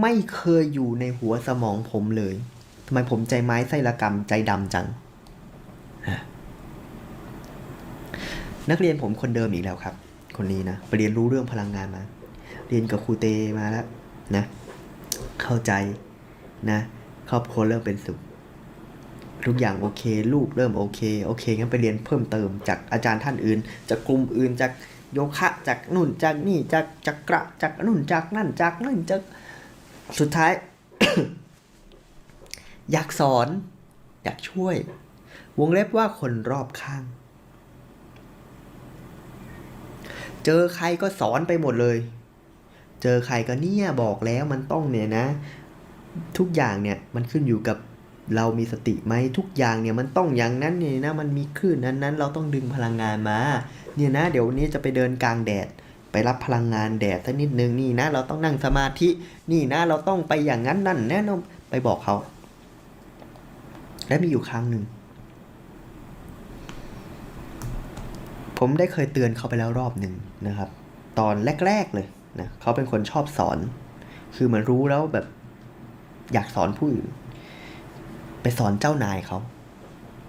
ไม่เคยอยู่ในหัวสมองผมเลยทำไมผมใจไม้ไส้ละกรรมใจดำจัง นักเรียนผมคนเดิมอีกแล้วครับ คนนี้นะไปเรียนรู้เรื่องพลังงานมา เรียนกับครูเตมาแล้วนะ เข้าใจนะ ครอบครัวเริ่มเป็นสุข ทุกอย่างโอเค ลูกเริ่มโอเค โอเคงั้นไปเรียนเพิ่มเติมจากอาจารย์ท่านอื่น จากกลุ่มอื่นจากโยคะจากนู่นจากนี่จากจากกระจากนู่นจากนั่นจากนั่นจาก สุดท้าย อยากสอน อยากช่วย วงเล็บว่าคนรอบข้าง เจอใครก็สอนไปหมดเลย เจอใครก็เนี่ยบอกแล้วมันต้องเนี่ยนะ ทุกอย่างเนี่ยมันขึ้นอยู่กับเรามีสติไหมทุกอย่างเนี่ยมันต้องอย่างนั้นเนี่ยนะมันมีคลื่นนั้นนั้นเราต้องดึงพลังงานมา เนี่ยนะ เดี๋ยววันนี้จะไปเดินกลางแดด ไปรับพลังงานแดดสักนิดนึงนี่นะ เราต้องนั่งสมาธินี่นะ เราต้องไปอย่างนั้นนั่นแน่นอนไปบอกเขา และมีอยู่ครั้งหนึ่ง ผมได้เคยเตือนเขาไปแล้วรอบหนึ่งนะครับ ตอนแรก ๆ เลยนะเขาเป็นคนชอบสอน คือเหมือนรู้แล้วแบบอยากสอนผู้อื่น ไปสอนเจ้านายเขา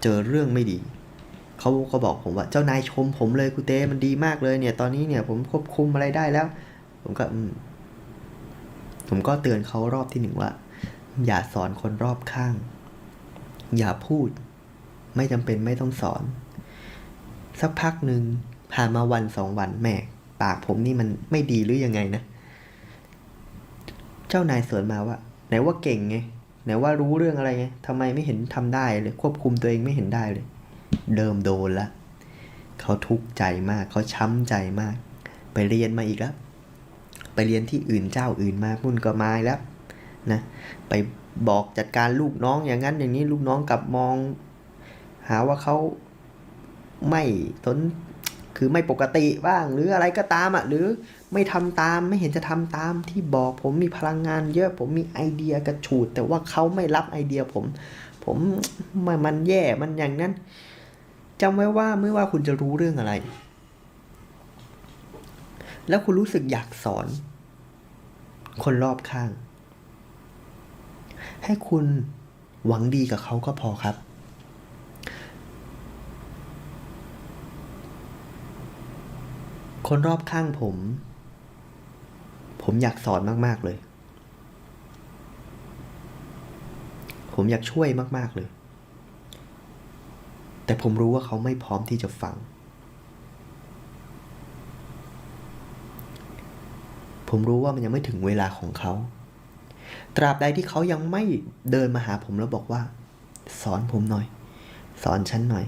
เจอเรื่องไม่ดี เขาก็บอกผมว่าเจ้านายชมผมเลยกูเต้มันดีมากเลยเนี่ย ตอนนี้เนี่ยผมควบคุมอะไรได้แล้ว ผมก็มผมก็เตือนเขารอบที่หนึ่งว่าอย่าสอนคนรอบข้าง อย่าพูด ไม่จำเป็นไม่ต้องสอน สักพักหนึ่งผ่านมาวันสองวันแม่ปากผมนี่มันไม่ดีหรือยังไงนะ เจ้านายสวนมาว่า ไหนว่าเก่งไง ไหนว่ารู้เรื่องอะไรไงทำไมไม่เห็นทำได้เลย ควบคุมตัวเองไม่เห็นได้เลย เดิมโดนละเขาทุกข์ใจมากเขาช้ำใจมาก ไปเรียนมาอีกแล้ว ไปเรียนที่อื่นเจ้าอื่นมาพุ่นก็มาแล้วนะไปบอกจัดการลูกน้องอย่างนั้นอย่างนี้ลูกน้องกลับมอง หาว่าเขาไม่สนคือไม่ปกติบ้างหรืออะไรก็ตามอะหรือไม่ทำตามไม่เห็นจะทำตามที่บอกผมมีพลังงานเยอะผมมีไอเดียกระฉูด แต่ว่าเขาไม่รับไอเดียผม ผมมมันแย่มันอย่างนั้น จำไว้ว่าไม่ว่าคุณจะรู้เรื่องอะไร แล้วคุณรู้สึกอยากสอน คนรอบข้าง ให้คุณหวังดีกับเขาก็พอครับ คนรอบข้างผม ผมอยากสอนมาก ๆ เลย ผมอยากช่วยมาก ๆ เลย แต่ผมรู้ว่าเขาไม่พร้อมที่จะฟัง ผมรู้ว่ามันยังไม่ถึงเวลาของเขา ตราบใดที่เขายังไม่เดินมาหาผมแล้วบอกว่า สอนผมหน่อย สอนฉันหน่อย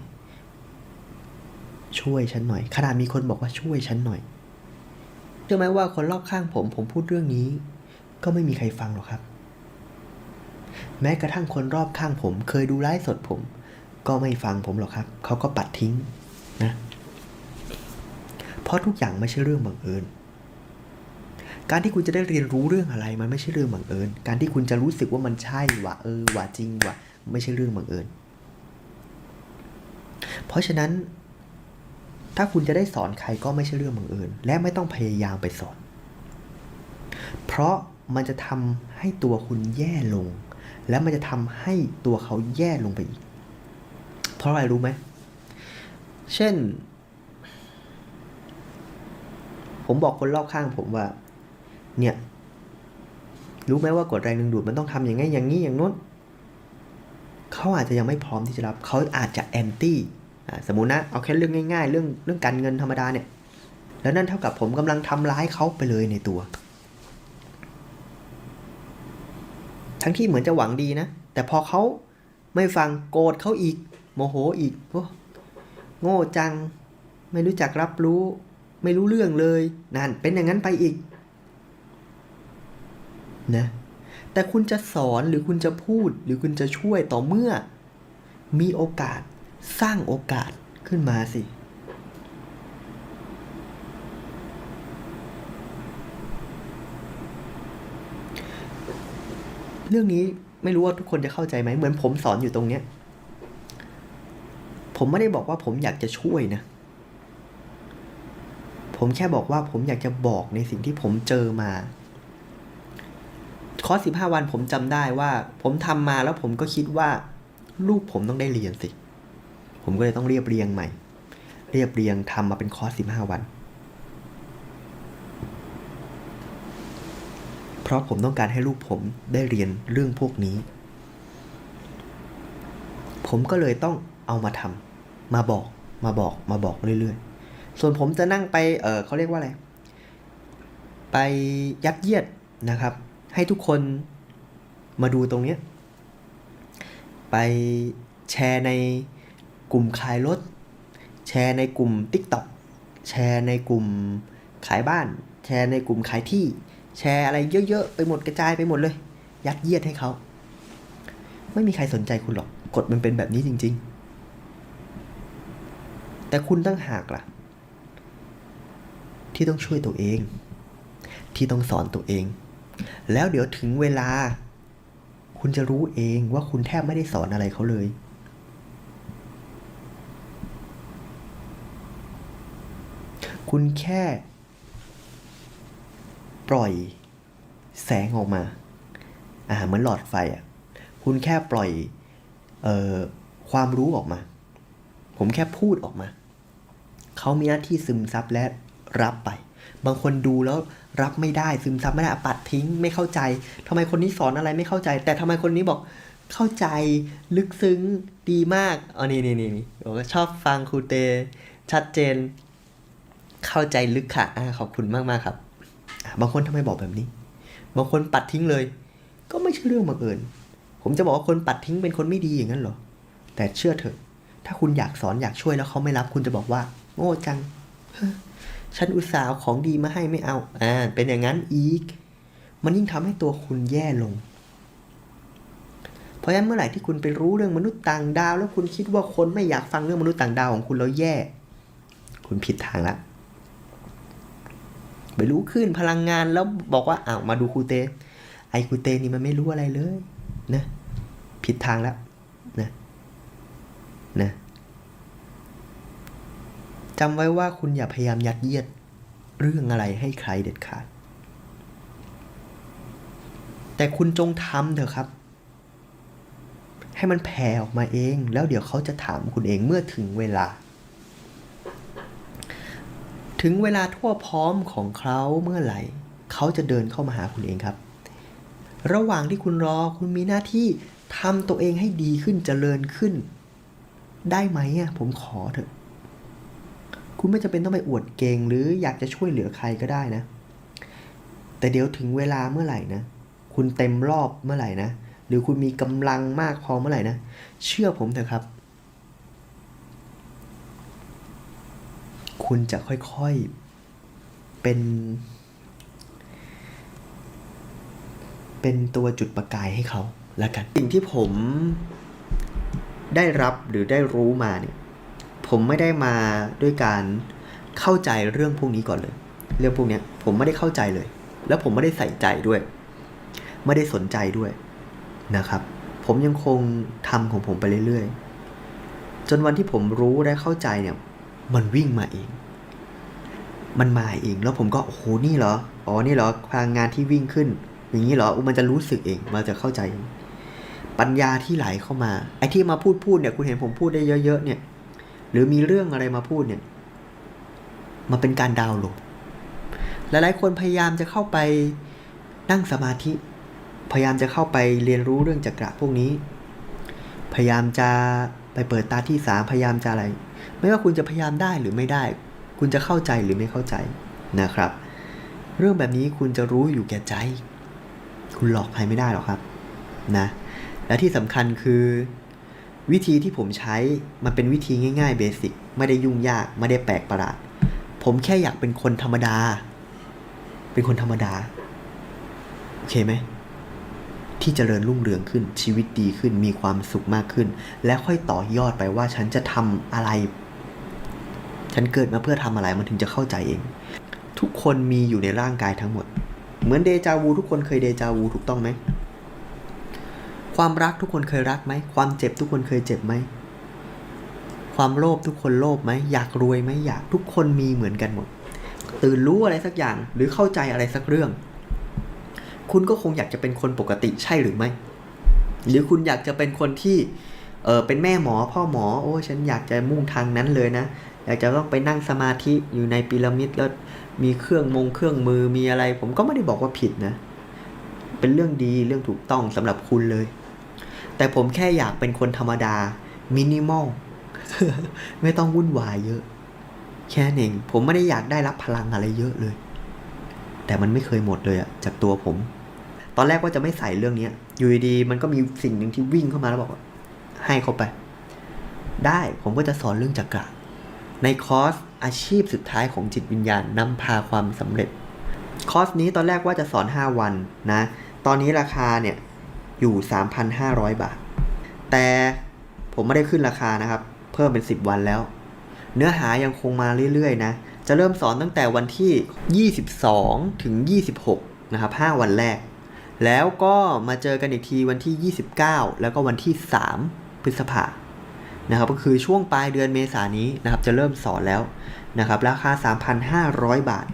ช่วยฉันหน่อย ขนาดมีคนบอกว่าช่วยฉันหน่อยเชื่อไหมว่าคนรอบข้างผม ผมพูดเรื่องนี้ ก็ไม่มีใครฟังหรอกครับ แม้กระทั่งคนรอบข้างผม เคยดูไลฟ์สดผม ก็ไม่ฟังผมหรอกครับ เขาก็ปัดทิ้งนะ เพราะทุกอย่างไม่ใช่เรื่องบังเอิญ การที่คุณจะได้เรียนรู้เรื่องอะไร มันไม่ใช่เรื่องบังเอิญ การที่คุณจะรู้สึกว่ามันใช่ว่ะเออว่ะจริงว่ะไม่ใช่เรื่องบังเอิญ เพราะฉะนั้น ถ้าคุณจะได้สอนใครก็ไม่ใช่เรื่องบังเอิญ และไม่ต้องพยายามไปสอน เพราะมันจะทำให้ตัวคุณแย่ลง และมันจะทำให้ตัวเขาแย่ลงไปอีก เพราะอะไรรู้ไหม เช่น ผมบอกคนรอบข้างผมว่า เนี่ย รู้ไหมว่ากฎแรงดึงดูดมันต้องทำอย่างไงอย่างนี้อย่างนู้นเขาอาจจะยังไม่พร้อมที่จะรับ เขาอาจจะแอนตี้สมมุตินะ เอาแค่เรื่องง่าย ๆ เรื่องเรื่องการเงินธรรมดาเนี่ย แล้วนั่นเท่ากับผมกำลังทำร้ายเขาไปเลยในตัว ทั้งที่เหมือนจะหวังดีนะ แต่พอเขาไม่ฟังโกรธเขาอีก โมโหอีกโอ้โง่จัง ไม่รู้จักรับรู้ ไม่รู้เรื่องเลยนั่นเป็นอย่างนั้นไปอีกนะแต่คุณจะสอนหรือคุณจะพูดหรือคุณจะช่วยต่อเมื่อ มีโอกาสสร้างโอกาสขึ้นมาสิ เรื่องนี้ไม่รู้ว่าทุกคนจะเข้าใจไหมเหมือนผมสอนอยู่ตรงเนี้ย ผมไม่ได้บอกว่าผมอยากจะช่วยนะ ผมแค่บอกว่าผมอยากจะบอกในสิ่งที่ผมเจอมาคอร์สสิบห้าวันผมจำได้ว่า ผมทำมาแล้วผมก็คิดว่า ลูกผมต้องได้เรียนสิ ผมก็เลยต้องเรียบเรียงใหม่ เรียบเรียงทำมาเป็นคอร์สสิบห้าวัน เพราะผมต้องการให้ลูกผมได้เรียนเรื่องพวกนี้ ผมก็เลยต้องเอามาทำ มาบอกมาบอกมาบอกเรื่อยๆ ส่วนผมจะนั่งไป เออเขาเรียกว่าอะไร ไปยัดเยียดนะครับ ให้ทุกคนมาดูตรงเนี้ย ไปแชร์ในกลุ่มขายรถ แชร์ในกลุ่ม TikTok แชร์ในกลุ่มขายบ้าน แชร์ในกลุ่มขายที่ แชร์อะไรเยอะๆ ไปหมดกระจายไปหมดเลย ยัดเยียดให้เขา ไม่มีใครสนใจคุณหรอก กฎมันเป็นแบบนี้จริง ๆ แต่คุณตั้งหากล่ะ ที่ต้องช่วยตัวเอง ที่ต้องสอนตัวเอง แล้วเดี๋ยวถึงเวลา คุณจะรู้เองว่าคุณแทบไม่ได้สอนอะไรเขาเลย คุณแค่ ปล่อยแสงออกมา อ่าเหมือนหลอดไฟอะ คุณแค่ปล่อยเอ่อความรู้ออกมา ผมแค่พูดออกมา เขามีหน้าที่ซึมซับและรับไป บางคนดูแล้วรับไม่ได้ซึมซับไม่ได้อัดทิ้งไม่เข้าใจทำไมคนนี้สอนอะไรไม่เข้าใจ แต่ทำไมคนนี้บอกเข้าใจลึกซึ้งดีมากอ๋อนี่นี่นี่นี่ผมก็ชอบฟังครูเต ชัดเจน เข้าใจลึกค่ะอ่าขอบคุณมากมากๆครับ บางคนทำไมบอกแบบนี้ บางคนปัดทิ้งเลย ก็ไม่ใช่เรื่องบังเอิญผมจะบอกว่าคนปัดทิ้งเป็นคนไม่ดีอย่างนั้นเหรอ แต่เชื่อเถอะ ถ้าคุณอยากสอนอยากช่วยแล้วเขาไม่รับคุณจะบอกว่า ง่จัง ฉันอุตส่าห์เอาของดีมาให้ไม่เอา อ่า เป็นอย่างนั้นอีก มันยิ่งทำให้ตัวคุณแย่ลง เพราะฉะนั้นเมื่อไหร่ที่คุณไปรู้เรื่องมนุษย์ต่างดาว แล้วคุณคิดว่าคนไม่อยากฟังเรื่องมนุษย์ต่างดาวของคุณแล้วแย่ คุณผิดทางละไปรู้ขึ้นพลังงานแล้วบอกว่าอ้าวมาดูครูเต ไอ้ครูเตนี่มันไม่รู้อะไรเลย นะ ผิดทางแล้วนะนะ จำไว้ว่าคุณอย่าพยายามยัดเยียดเรื่องอะไรให้ใครเด็ดขาด แต่คุณจงทำเถอะครับ ให้มันแผ่ออกมาเอง แล้วเดี๋ยวเขาจะถามคุณเองเมื่อถึงเวลา ถึงเวลาทั่วพร้อมของเขาเมื่อไหร่ เขาจะเดินเข้ามาหาคุณเองครับ ระหว่างที่คุณรอคุณมีหน้าที่ทำตัวเองให้ดีขึ้นเจริญขึ้น ได้ไหมอะผมขอเถอะ คุณไม่จำเป็นต้องไปอวดเก่งหรืออยากจะช่วยเหลือใครก็ได้นะ แต่เดี๋ยวถึงเวลาเมื่อไหร่นะ คุณเต็มรอบเมื่อไหร่นะ หรือคุณมีกำลังมากพอเมื่อไหร่นะ เชื่อผมเถอะครับ คุณจะค่อยๆ เป็น เป็นตัวจุดประกายให้เขาแล้วกัน สิ่งที่ผมได้รับหรือได้รู้มาเนี่ย ผมไม่ได้มาด้วยการเข้าใจเรื่องพวกนี้ก่อนเลย เรื่องพวกนี้ผมไม่ได้เข้าใจเลย แล้วผมไม่ได้ใส่ใจด้วย ไม่ได้สนใจด้วยนะครับ ผมยังคงทำของผมไปเรื่อยๆ จนวันที่ผมรู้และเข้าใจเนี่ย มันวิ่งมาเอง มันมาเองแล้วผมก็โอ้โหนี่เหรออ๋อนี่เหรอพลังงานที่วิ่งขึ้น อย่างนี้เหรออุ๊ยมันจะรู้สึกเองมันจะเข้าใจ ปัญญาที่ไหลเข้ามาไอ้ที่มาพูดพูดเนี่ย คุณเห็นผมพูดได้เยอะ ๆ เนี่ย หรือมีเรื่องอะไรมาพูดเนี่ยมาเป็นการดาวน์โหลดหลายๆคนพยายามจะเข้าไปนั่งสมาธิ พยายามจะเข้าไปเรียนรู้เรื่องจักระพวกนี้ พยายามจะไปเปิดตาที่สามพยายามจะอะไร ไม่ว่าคุณจะพยายามได้หรือไม่ได้ คุณจะเข้าใจหรือไม่เข้าใจนะครับ เรื่องแบบนี้คุณจะรู้อยู่แก่ใจ คุณหลอกใครไม่ได้หรอกครับนะ และที่สำคัญคือ วิธีที่ผมใช้มันเป็นวิธีง่ายๆเบสิกไม่ได้ยุ่งยากไม่ได้แปลกประหลาด ผมแค่อยากเป็นคนธรรมดา เป็นคนธรรมดา โอเคไหมที่เจริญรุ่งเรืองขึ้นชีวิตดีขึ้นมีความสุขมากขึ้น และค่อยต่อยอดไปว่าฉันจะทำอะไร ฉันเกิดมาเพื่อทำอะไรมันถึงจะเข้าใจเอง ทุกคนมีอยู่ในร่างกายทั้งหมด เหมือนเดจาวูทุกคนเคยเดจาวูถูกต้องไหม ความรักทุกคนเคยรักไหม ความเจ็บทุกคนเคยเจ็บไหม ความโลภทุกคนโลภไหม อยากรวยไหมอยากทุกคนมีเหมือนกันหมด ตื่นรู้อะไรสักอย่างหรือเข้าใจอะไรสักเรื่อง คุณก็คงอยากจะเป็นคนปกติใช่หรือไม่ หรือคุณอยากจะเป็นคนที่เออเป็นแม่หมอพ่อหมอโอ้ฉันอยากจะมุ่งทางนั้นเลยนะ อยากจะต้องไปนั่งสมาธิอยู่ในพีระมิดแล้วมีเครื่องมงเครื่องมือมีอะไร ผมก็ไม่ได้บอกว่าผิดนะ เป็นเรื่องดีเรื่องถูกต้องสำหรับคุณเลย แต่ผมแค่อยากเป็นคนธรรมดา มินิมอล ไม่ต้องวุ่นวายเยอะ แค่นั้นเอง ผมไม่ได้อยากได้รับพลังอะไรเยอะเลย แต่มันไม่เคยหมดเลยอะจากตัวผม ตอนแรกว่าจะไม่ใส่เรื่องเนี้ยอยู่ดีมันก็มีสิ่งหนึ่งที่วิ่งเข้ามาแล้วบอกว่าให้เขาไป ได้ผมก็จะสอนเรื่องจักระในคอร์สอาชีพสุดท้ายของจิตวิญญาณนำพาความสำเร็จ คอร์สนี้ตอนแรกว่าจะสอน 5 วันนะ ตอนนี้ราคาเนี่ย อยู่ 3,500 บาท แต่ผมไม่ได้ขึ้นราคานะครับ เพิ่มเป็น 10 วันแล้ว เนื้อหายังคงมาเรื่อยๆนะ จะเริ่มสอนตั้งแต่วันที่ 22 ถึง 26 นะครับ 5 วันแรก แล้วก็มาเจอกันอีกทีวันที่ 29 แล้วก็วันที่ 3 พฤษภานะครับก็คือช่วงปลายเดือนเมษายนนี้นะครับจะเริ่มสอนแล้วนะครับราคา 3,500 บาท